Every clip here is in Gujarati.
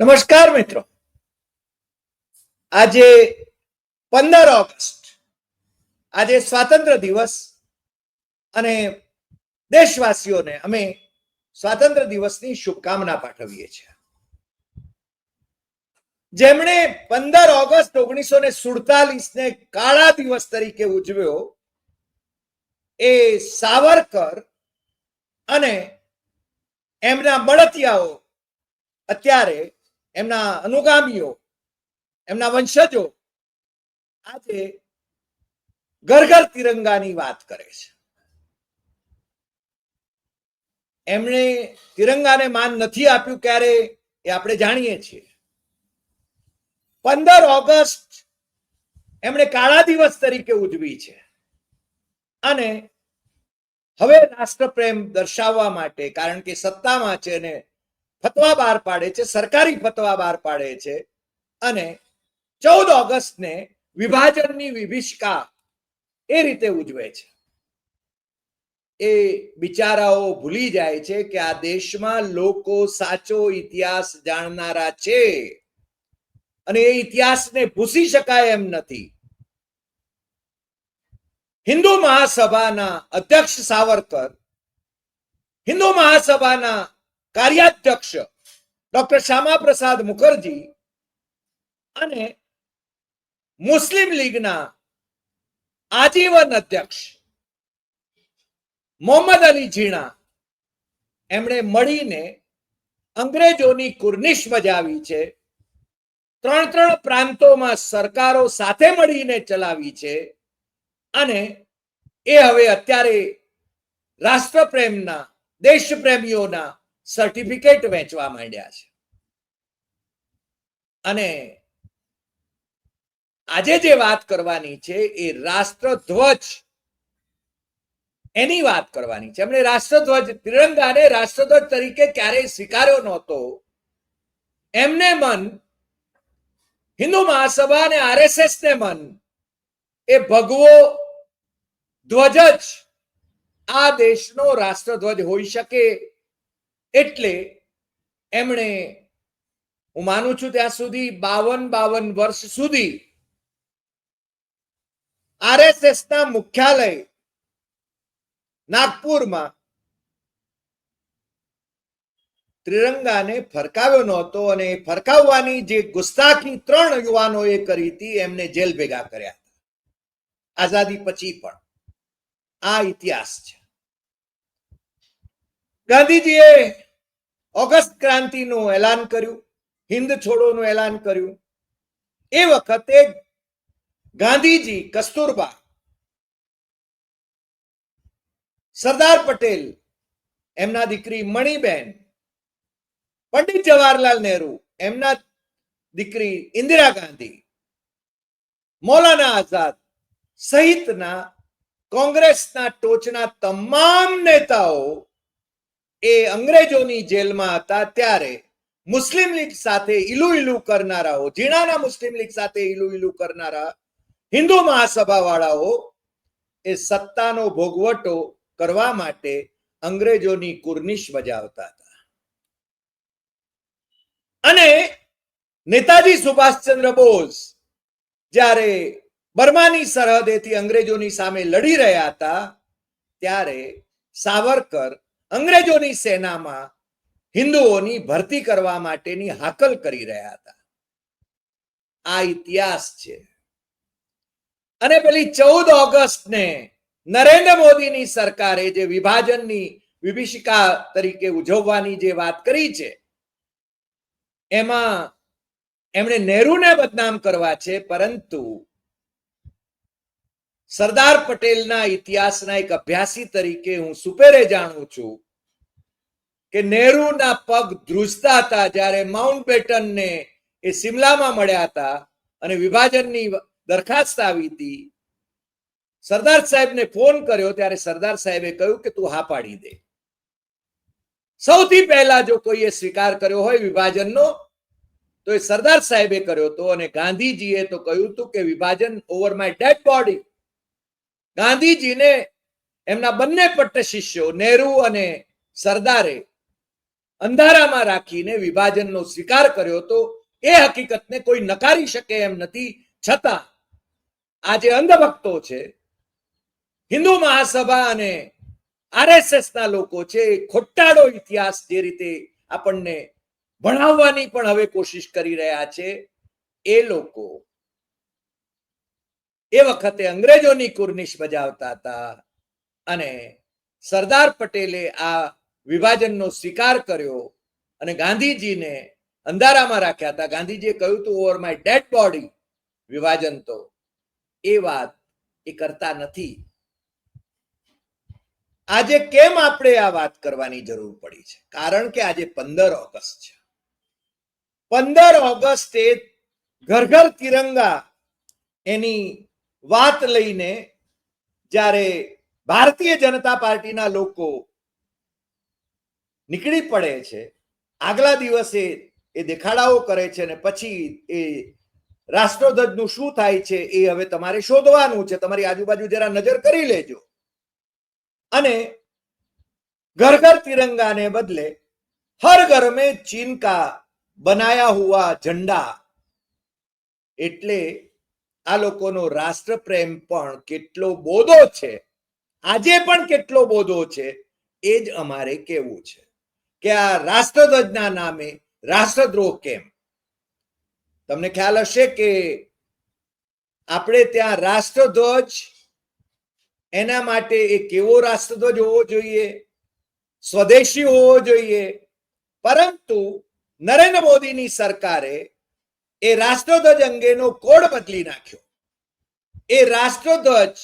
નમસ્કાર મિત્રો. આજે પંદર ઓગસ્ટ. આજે સ્વાતંત્ર દિવસ અને દેશવાસીઓને અમે સ્વાતંત્ર દિવસની શુભકામના પાઠવીએ છીએ. જેમણે પંદર ઓગસ્ટ ઓગણીસો ને સુડતાલીસ ને કાળા દિવસ તરીકે ઉજવ્યો, એ સાવરકર અને એમના બળતિયાઓ અત્યારે એમના અનુગામીઓ, એમના વંશજો આજે ઘર ઘર તિરંગાની વાત કરે છે. એમણે તિરંગાને માન નથી આપ્યું ક્યારે એ આપણે જાણીએ છીએ. પંદર ઓગસ્ટ એમણે કાળા દિવસ તરીકે ઉજવી છે. અને હવે રાષ્ટ્રપ્રેમ દર્શાવવા માટે, કારણ કે સત્તામાં છે ને ફતવા બહાર પાડે છે, સરકારી ફતવા બહાર પાડે છે અને ચૌદ ઓગસ્ટને વિભાજનની વિભિષકા એ રીતે ઉજવે છે. એ બિચારાઓ ભૂલી જાય છે કે આ દેશમાં લોકો સાચો ઇતિહાસ જાણનારા છે અને એ ઇતિહાસને ભૂસી શકાય એમ નથી. હિન્દુ મહાસભાના અધ્યક્ષ સાવરકર, હિન્દુ મહાસભાના કાર્યાધ્યક્ષ ડોક્ટર શ્યામા પ્રસાદ મુખર્જી અને મુસ્લિમ લીગના આજીવન અધ્યક્ષ મોહમ્મદ અલી ઝીણા એમણે મળીને અંગ્રેજોની કુર્નિશ બજાવી છે. ત્રણ ત્રણ પ્રાંતોમાં સરકારો સાથે મળીને ચલાવી છે અને એ હવે અત્યારે રાષ્ટ્રપ્રેમના, દેશપ્રેમીઓના સર્ટિફિકેટ વેચવા માંડ્યા છે. અને આજે જે વાત કરવાની છે એ રાષ્ટ્રધ્વજ, એની વાત કરવાની છે. એમણે રાષ્ટ્રધ્વજ, તિરંગાને રાષ્ટ્રધ્વજ તરીકે ક્યારેય સ્વીકાર્યો નહોતો. એમને મન, હિન્દુ મહાસભા અને આરએસએસ ને મન, એ ભગવો ધ્વજ જ આ દેશનો રાષ્ટ્રધ્વજ હોઈ શકે એટલે એમણે, હું માનું છું ત્યાં સુધી બાવન બાવન વર્ષ સુધી આરએસએસ ના મુખ્યાલય નાગપુરમાં ત્રિરંગાને ફરકાવ્યો નહોતો અને ફરકાવવાની જે ગુસ્સાથી ત્રણ યુવાનોએ કરી હતી, એમને જેલ ભેગા કર્યા હતા. આઝાદી પછી પણ. આ ઇતિહાસ છે. ગાંધીજીએ ઓગસ્ટ ક્રાંતિનું એલાન કર્યું, હિન્દ છોડોનું એલાન કર્યું. એ વખતે ગાંધીજી કસ્તુરબા, સરદાર પટેલ, એમના દીકરી મણિબેન, પંડિત જવાહરલાલ નહેરુ, એમના દીકરી ઇન્દિરા ગાંધી, મૌલાના આઝાદ સહિતના કોંગ્રેસના ટોચના તમામ નેતાઓ એ અંગ્રેજોની જેલમાં હતા ત્યારે મુસ્લિમ લીગ સાથે ઇલુ ઇલુ કરનારાઓ, જીણાના મુસ્લિમ લીગ સાથે ઇલુ ઇલુ કરનારા હિન્દુ મહાસભા વાળાઓ એ સત્તાનો ભોગવટો કરવા માટે અંગ્રેજોની કુર્નિશ બજાવતા હતા. અને નેતાજી સુભાષચંદ્ર બોઝ જ્યારે બર્માની સરહદેથી અંગ્રેજોની સામે લડી રહ્યા હતા, ત્યારે સાવરકર અંગ્રેજોની સેનામાં હિન્દુઓની ભરતી કરવા માટેની હાકલ કરી રહ્યા હતા. આ ઇતિહાસ છે. અને પેલી ચૌદ ઓગસ્ટને નરેન્દ્ર મોદીની સરકારે જે વિભાજનની વિભીષિકા તરીકે ઉજવવાની જે વાત કરી છે, એમાં એમણે નહેરુને બદનામ કરવા છે, પરંતુ સરદાર પટેલના ઇતિહાસના એક અભ્યાસી તરીકે હું સુપેરે જાણું છું કે નહેરુના પગ ધ્રુજતા હતા જ્યારે માઉન્ટ બેટનને એ સિમલામાં મળ્યા હતા અને વિભાજનની દરખાસ્ત આવી હતી. સરદાર સાહેબને ફોન કર્યો ત્યારે સરદાર સાહેબે કહ્યું કે તું હા પાડી દે. સૌથી પહેલા જો કોઈએ સ્વીકાર કર્યો હોય વિભાજનનો, તો એ સરદાર સાહેબે કર્યો હતો અને ગાંધીજીએ તો કહ્યું હતું કે વિભાજન ઓવર માય ડેડ બોડી ગાંધીજીને એમના બંને પટ્ટ શિષ્યો નહેરુ અને સરદારે અંધારામાં રાખીને વિભાજનનો સ્વીકાર કર્યો હતો. એ હકીકતને કોઈ નકારી શકે એમ નથી. છતાં આ જે અંધભક્તો છે, હિન્દુ મહાસભા અને આરએસએસ ના લોકો છે ખોટાડો ઇતિહાસ જે રીતે આપણને ભણાવવાની પણ હવે કોશિશ કરી રહ્યા છે, એ લોકો એ વખતે અંગ્રેજોની કુર્નિશ બજાવતા હતા અને સરદાર પટેલે આ વિભાજનનો સ્વીકાર કર્યો અને ગાંધીજીને અંધારામાં રાખ્યા હતા. ગાંધીજીએ કહ્યું હતું ઓવર માય ડેડ બોડી વિભાજન તો એ વાત એ કરતા નથી. આજે કેમ આપણે આ વાત કરવાની જરૂર પડી છે? કારણ કે આજે પંદર ઓગસ્ટ છે. પંદર ઓગસ્ટે ઘર ઘર તિરંગા એની વાત લઈને જ્યારે ભારતીય જનતા પાર્ટીના લોકો નીકળી પડે છે, આગલા દિવસે એ દેખાડાઓ કરે છે અને પછી એ રાષ્ટ્રધ્વજનું શું થાય છે એ હવે તમારે શોધવાનું છે, તમારી આજુબાજુ જરા નજર કરી લેજો. અને ઘર ઘર તિરંગાને બદલે હર ઘર મેં ચીન કા બનાયા હુઆ ઝંડા એટલે આ લોકોનો રાષ્ટ્ર પ્રેમ પણ કેટલો બોધો છે? આજે પણ કેટલો બોધો છે? એ જ અમારે કેવું છે કે આ રાષ્ટ્રધ્વજના નામે રાષ્ટ્રદ્રોહ કેમ? તમને ખ્યાલ હશે કે આપણે ત્યાં રાષ્ટ્રધ્વજ, એના માટે એ કેવો રાષ્ટ્રધ્વજ હોવો જોઈએ, સ્વદેશી હોવો જોઈએ. પરંતુ નરેન્દ્ર મોદીની સરકારે એ રાષ્ટ્રધ્વજ અંગેનો કોડ બદલી નાખ્યો. એ રાષ્ટ્રધ્વજ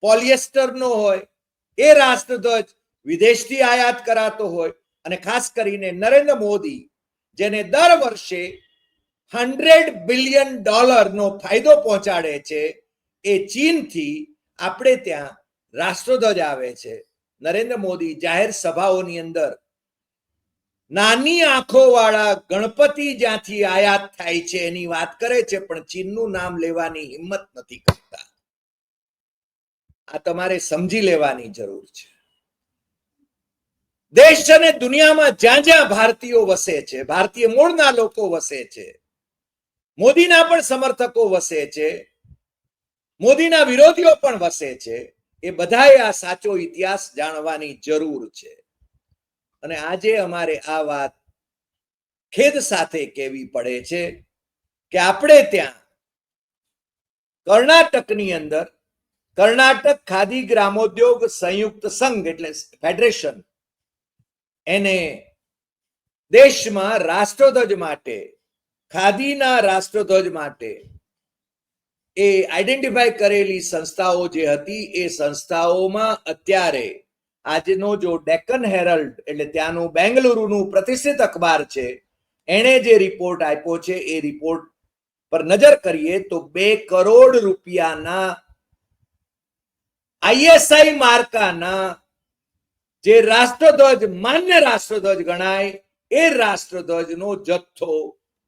પોલિએસ્ટરનો હોય, એ રાષ્ટ્રધ્વજ વિદેશથી આયાત કરાતો હોય અને ખાસ કરીને નરેન્દ્ર મોદી, જેને દર વર્ષે હંડ્રેડ બિલિયન ડોલરનો ફાયદો પહોંચાડે છે, એ ચીનથી આપણે ત્યાં રાષ્ટ્રધ્વજ આવે છે. નરેન્દ્ર મોદી જાહેર સભાઓની અંદર નાની આંખો વાળા ગણપતિ જ્યાંથી આયાત થાય છે એની વાત કરે છે, પણ ચીનનું નામ લેવાની હિંમત નથી કરતા. આ તમારે સમજી લેવાની જરૂર છે. દેશ અને દુનિયામાં જ્યાં જ્યાં ભારતીયો વસે છે, ભારતીય મૂળના લોકો વસે છે, મોદીના પણ સમર્થકો વસે છે, મોદીના વિરોધીઓ પણ વસે છે, એ બધાએ આ સાચો ઇતિહાસ જાણવાની જરૂર છે. અને આજે અમારે આ વાત ખેદ સાથે કહેવી પડે છે કે આપણે ત્યાં કર્ણાટકની અંદર કર્ણાટક ખાદી ગ્રામોદ્યોગ સંયુક્ત સંઘ એટલે ફેડરેશન એને દેશમાં રાષ્ટ્રધ્વજ માટે, ખાદીના રાષ્ટ્રધ્વજ માટે એ આઈડેન્ટિફાય કરેલી સંસ્થાઓ જે હતી એ સંસ્થાઓમાં અત્યારે આજનો જો ડેકન હેરલ્ડ, એટલે ત્યાંનું બેંગલુરુનું પ્રતિષ્ઠિત અખબાર છે, એણે જે રિપોર્ટ આપ્યો છે, એ રિપોર્ટ પર નજર કરીએ તો બે કરોડ રૂપિયાના આઈએસઆઈ માર્કાના જે રાષ્ટ્રધ્વજ, માન્ય રાષ્ટ્રધ્વજ ગણાય, એ રાષ્ટ્રધ્વજનો જથ્થો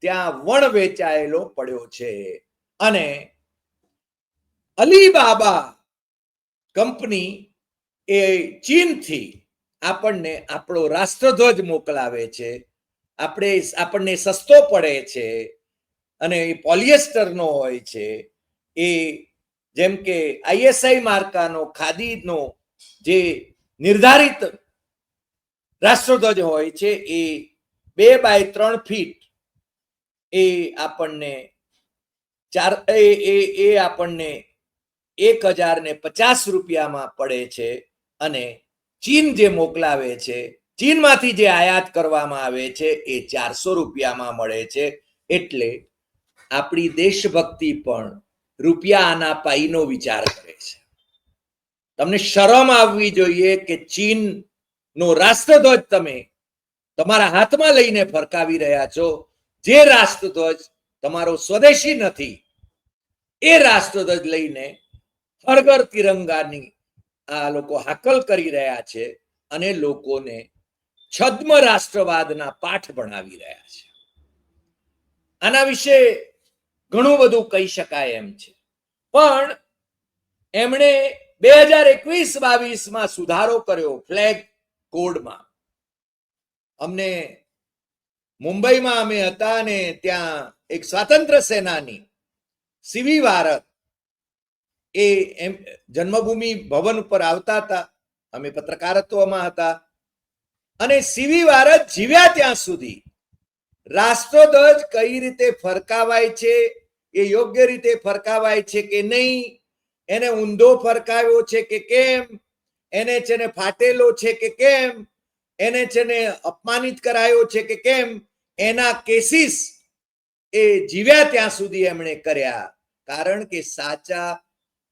ત્યાં વણ વેચાયેલો પડ્યો છે. અને અલીબાબા કંપની એ ચીનથી આપણને આપણો રાષ્ટ્રધ્વજ મોકલાવે છે. આપણે આપણને સસ્તો પડે છે અને એ પોલિએસ્ટરનો હોય છે. એ જેમ કે આઈએસઆઈ માર્કાનો, ખાદીનો જે નિર્ધારિત રાષ્ટ્રધ્વજ હોય છે, એ બે બાય ત્રણ ફીટ એ આપણને ચાર, એ એ એ આપણને એક હજાર ને પચાસ રૂપિયામાં પડે છે. અને ચીન જે મોકલાવે છે, ચીનમાંથી જે આયાત કરવામાં આવે છે, એ ચારસો રૂપિયામાં મળે છે. એટલે આપણી દેશભક્તિ પણ રૂપિયા આના પાઈનો વિચાર કરે છે. તમને શરમ આવવી જોઈએ કે ચીન નો રાષ્ટ્રધ્વજ તમે તમારા હાથમાં લઈને ફરકાવી રહ્યા છો. જે રાષ્ટ્રધ્વજ તમારો સ્વદેશી નથી, એ રાષ્ટ્રધ્વજ લઈને હરઘર તિરંગાની આ લોકો હાકલ કરી રહ્યા છે અને લોકોને છદ્મ રાષ્ટ્રવાદના પાઠ ભણાવી રહ્યા છે. આના વિશે ઘણું બધું કહી શકાય એમ છે. પણ એમણે બે હજાર એકવીસ બાવીસમાં સુધારો કર્યો ફ્લેગ કોડમાં. અમને મુંબઈમાં અમે હતા ને ત્યાં એક સ્વાતંત્ર સેનાની સીવી ભારત એ એમ જન્મભૂમિ ભવન ઉપર આવતા હતા. અમે પત્રકારત્વમાં હતા. અને સીવી વારજ જીવ્યા ત્યાં સુધી. રાષ્ટ્રધ્વજ કઈ રીતે ફરકાવાય છે? એ યોગ્ય રીતે ફરકાવાય છે કે નહીં? એને ઊંધો ફરકાવ્યો છે કે કેમ? એને છે ફાટેલો છે કે કેમ? એને છે અપમાનિત કરાયો છે કે કેમ? એના કેસીસ એ જીવ્યા ત્યાં સુધી એમણે કર્યા. કારણ કે સાચા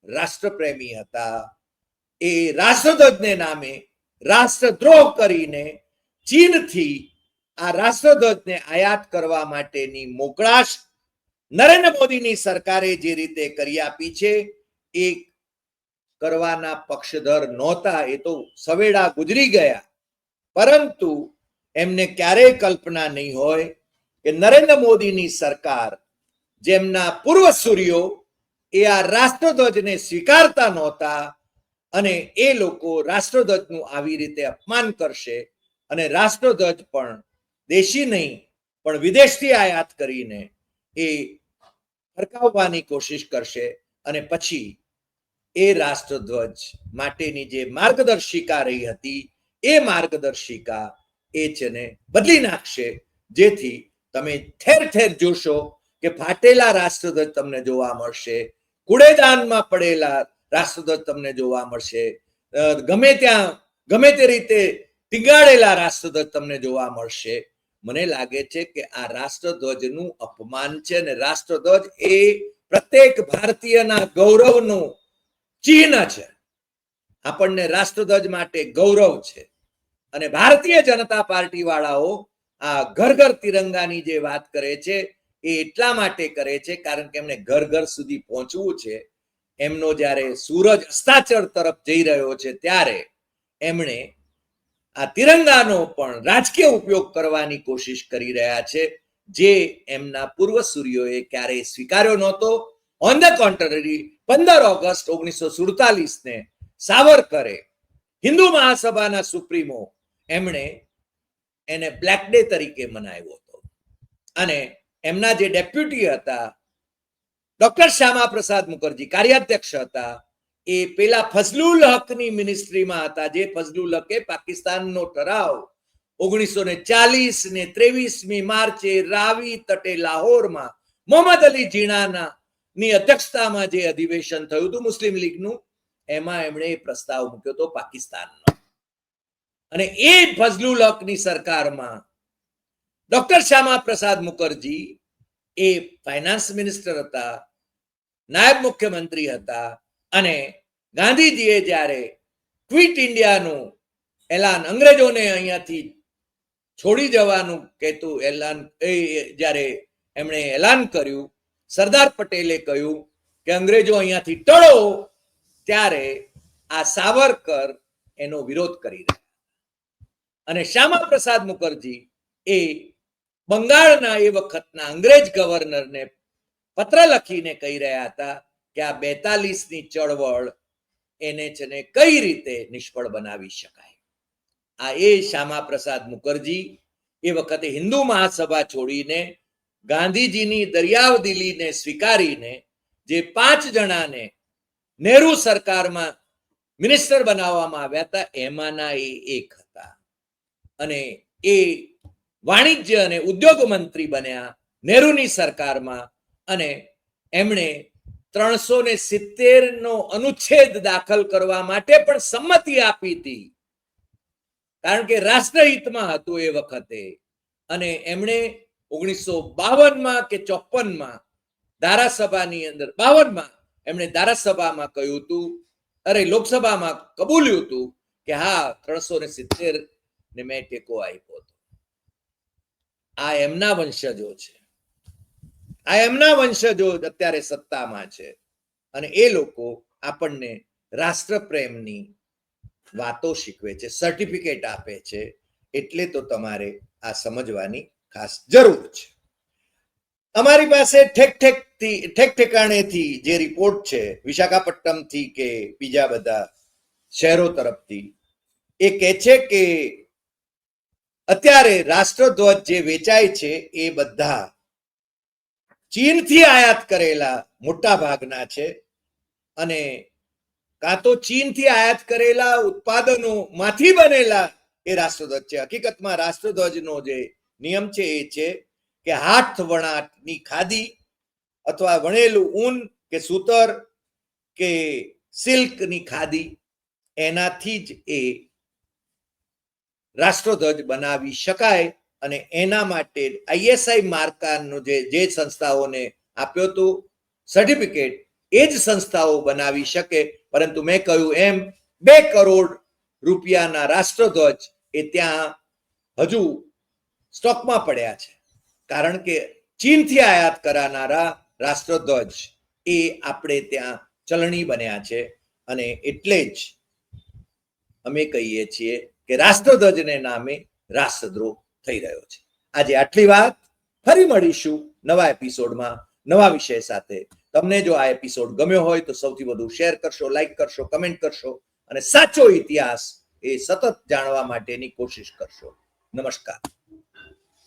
રાષ્ટ્રપ્રેમી હતા. એ રાષ્ટ્રધ્વજને નામે રાષ્ટ્રદ્રોહ કરીને ચીનથી આ રાષ્ટ્રધ્વજને આયાત કરવા માટેની મોકળાશ નરેન્દ્ર મોદીની સરકારે જે રીતે કરી આપી છે, એ કરવાના પક્ષધર નહોતા, એ તો સવેડા ગુજરી ગયા. પરંતુ એમને ક્યારેય કલ્પના નહીં હોય કે નરેન્દ્ર મોદીની સરકાર, જેમના પૂર્વસૂરીઓ એ આ રાષ્ટ્રધ્વજને સ્વીકારતા નહોતા અને એ લોકો રાષ્ટ્રધ્વજનું આવી રીતે અપમાન કરશે અને રાષ્ટ્રધ્વજ પણ દેશી નહીં, પણ વિદેશથી આયાત કરીને એ ફરકાવવાની કોશિશ કરશે અને પછી એ રાષ્ટ્રધ્વજ માટેની જે માર્ગદર્શિકા રહી હતી, એ માર્ગદર્શિકા એ છે ને બદલી નાખશે, જેથી તમે ઠેર ઠેર જોશો કે ફાટેલા રાષ્ટ્રધ્વજ તમને જોવા મળશે કુડેદાનમાં પડેલા રાષ્ટ્રધ્વજ તમને જોવા મળશે. ગમે ત્યાં, ગમે તે રીતે ટીગાડેલા રાષ્ટ્રધ્વજ તમને જોવા મળશે. મને લાગે છે કે આ રાષ્ટ્રધ્વજનું અપમાન છે અને રાષ્ટ્રધ્વજ એ પ્રત્યેક ભારતીયના ગૌરવનું ચિહ્ન છે. આપણને રાષ્ટ્રધ્વજ માટે ગૌરવ છે. અને ભારતીય જનતા પાર્ટી વાળાઓ આ ઘર ઘર તિરંગાની જે વાત કરે છે એ એટલા માટે કરે છે કારણ કે એમને ઘર ઘર સુધી પહોંચવું છે. એમનો જ્યારે સૂરજ અસ્તાચળ તરફ જઈ રહ્યો છે ત્યારે એમણે આ તિરંગાનો પણ રાજકીય ઉપયોગ કરવાની કોશિશ કરી રહ્યા છે, જે એમના પૂર્વસૂરીઓએ ક્યારેય સ્વીકાર્યો નહોતો. ઓન ધ કોન્ટ્રરી પંદર ઓગસ્ટ ઓગણીસો સુડતાલીસ ને સાવરકરે હિન્દુ મહાસભાના સુપ્રીમો એમણે એને બ્લેક ડે તરીકે મનાવ્યો હતો. અને એમના જે ડેપ્યુટી હતા, ડોક્ટર શ્યામા પ્રસાદ મુખર્જી, કાર્યાધ્યક્ષ હતા, એ પેલા ફઝલુલ હકની મિનિસ્ટ્રીમાં હતા, જે ફઝલુલ હકે પાકિસ્તાનનો ઠરાવ ઓગણીસો ને ચાલીસ ને ત્રેવીસમી માર્ચે રાવી તટે લાહોરમાં મોહમ્મદ અલી જીણાના ની અધ્યક્ષતામાં જે અધિવેશન થયું હતું મુસ્લિમ લીગનું, એમાં એમણે પ્રસ્તાવ મૂક્યો હતો પાકિસ્તાનનો. અને એ ફઝલુલ હકની સરકારમાં ડોક્ટર શ્યામા પ્રસાદ મુખર્જી એ ફાઇનાન્સ મિનિસ્ટર હતા, નાયબ મુખ્યમંત્રી હતા અને ગાંધીજીએ જ્યારે ક્વિટ ઇન્ડિયાનું એલાન અંગ્રેજોને અહીંયાથી છોડી જવાનું કહેતું એલાન, એ જ્યારે એમણે એલાન કર્યું, સરદાર પટેલે કહ્યું કે અંગ્રેજો અહીંયાથી ટળો ત્યારે આ સાવરકર એનો વિરોધ કરી રહ્યા અને શ્યામા પ્રસાદ મુખર્જી એ બંગાળના એ વખતના અંગ્રેજ ગવર્નરને પત્ર લખીને કહી રહ્યા હતા કે આ બેતાલીસની ચળવળ એને છે કઈ રીતે નિષ્ફળ બનાવી શકાય. આ એ શ્યામા પ્રસાદ મુખર્જી એ વખતે હિન્દુ મહાસભા છોડીને ગાંધીજીની દરિયાવદિલીને સ્વીકારીને જે પાંચ જણાને નહેરુ સરકારમાં મિનિસ્ટર બનાવવામાં આવ્યા હતા, એમાંના એ એક હતા. અને એ વાણિજ્ય અને ઉદ્યોગ મંત્રી બન્યા નેહરુની સરકારમાં અને એમણે ત્રણસો ને સિત્તેર નો અનુચ્છેદ દાખલ કરવા માટે પણ સંમતિ આપી હતી. કારણ કે રાષ્ટ્રહિતમાં હતું એ વખતે. અને એમણે ઓગણીસો બાવનમાં કે ચોપનમાં ધારાસભાની અંદર, બાવનમાં એમણે ધારાસભામાં કહ્યું હતું, અરે લોકસભામાં કબૂલ્યું હતું કે હા ત્રણસો ને સિત્તેર ને મેં ટેકો આપ્યો હતો. આ એમના વંશજો છે. આ એમના વંશજો અત્યારે સત્તામાં છે. અને એ લોકો આપણને રાષ્ટ્રપ્રેમની વાતો શીખવે છે સર્ટિફિકેટ આપે છે, એટલે તો તમારે આ સમજવાની ખાસ જરૂર છે. અમારી પાસે ઠેક ઠેકથી ઠેક ઠેકાણેથી જે રિપોર્ટ છે, વિશાખાપટ્ટનમથી કે બીજા બધા શહેરો તરફથી, એ કહે છે કે અત્યારે રાષ્ટ્રધ્વજ જે વેચાય છે એ બધા ચીનથી આયાત કરેલા મોટા ભાગના છે. અને કાં તો ચીનથી આયાત કરેલા ઉત્પાદનો માંથી બનેલા એ રાષ્ટ્રધ્વજ છે. હકીકતમાં રાષ્ટ્રધ્વજનો જે નિયમ છે એ છે કે હાથ વણાટની ખાદી અથવા વણેલું ઊન કે સૂતર કે સિલ્કની ખાદી એનાથી જ એ રાષ્ટ્રધ્વજ બનાવી શકાય અને એના માટે આઈએસઆઈ માર્કાનો જે જે સંસ્થાઓને આપ્યો હતો સર્ટિફિકેટ એ જ સંસ્થાઓ બનાવી શકે. પરંતુ મેં કહ્યું એમ, બે કરોડ રૂપિયાના રાષ્ટ્રધ્વજ એ ત્યાં હજુ સ્ટોકમાં પડ્યા છે. કારણ કે ચીનથી આયાત કરાનારા રાષ્ટ્રધ્વજ એ આપણે ત્યાં ચલણી બન્યા છે. અને એટલે જ અમે કહીએ છીએ કે રાષ્ટ્રધ્વજને નામે રાષ્ટ્રદ્રોહ થઈ રહ્યો છે. આજે આટલી વાત ફરી મળીશું નવા એપિસોડમાં. નવા વિષય સાથે તમને જો આ એપિસોડ ગમ્યો હોય તો સૌથી વધુ શેર કરશો, લાઈક કરશો, કમેન્ટ કરશો અને સાચો ઇતિહાસ એ સતત જાણવા માટેની કોશિશ કરશો. નમસ્કાર.